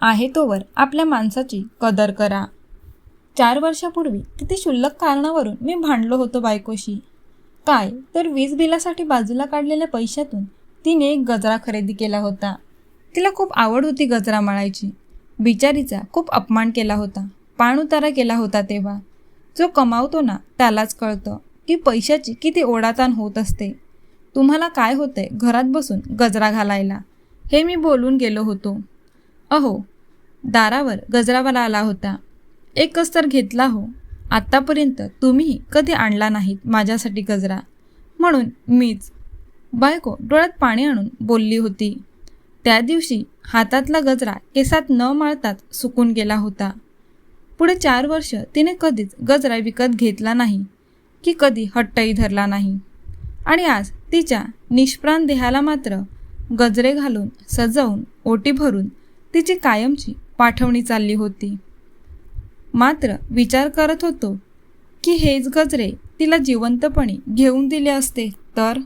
आहे तोवर आपल्या माणसाची कदर करा. चार वर्षापूर्वी किती क्षुल्लक कारणावरून मी भांडलो होतो बायकोशी. काय तर वीज बिलासाठी बाजूला काढलेल्या पैशातून तिने एक गजरा खरेदी केला होता. तिला खूप आवड होती गजरा मळायची. बिचारीचा खूप अपमान केला होता. पाणउतारा केला होता तेव्हा. जो कमावतो ना त्यालाच कळतं की पैशाची किती ओढाताण होत असते. तुम्हाला काय होतंय घरात बसून गजरा घालायला? हे मी बोलून गेलो होतो. अहो दारावर गजरावाला आला होता. एक तर घेतला हो. आत्तापर्यंत तुम्हीही कधी आणला नाहीत माझ्यासाठी गजरा. म्हणून मीच बायको डोळ्यात पाणी आणून बोलली होती. त्या दिवशी हातातला गजरा केसात न माळताच सुकून गेला होता. पुढे चार वर्ष तिने कधीच गजरा विकत घेतला नाही की कधी हट्टही धरला नाही. आणि आज तिच्या निष्प्राण देहाला मात्र गजरे घालून सजवून ओटी भरून तिची कायमची पाठवणी चालली होती. मात्र विचार करत होतो की हेच गजरे तिला जिवंतपणी घेऊन दिले असते तर?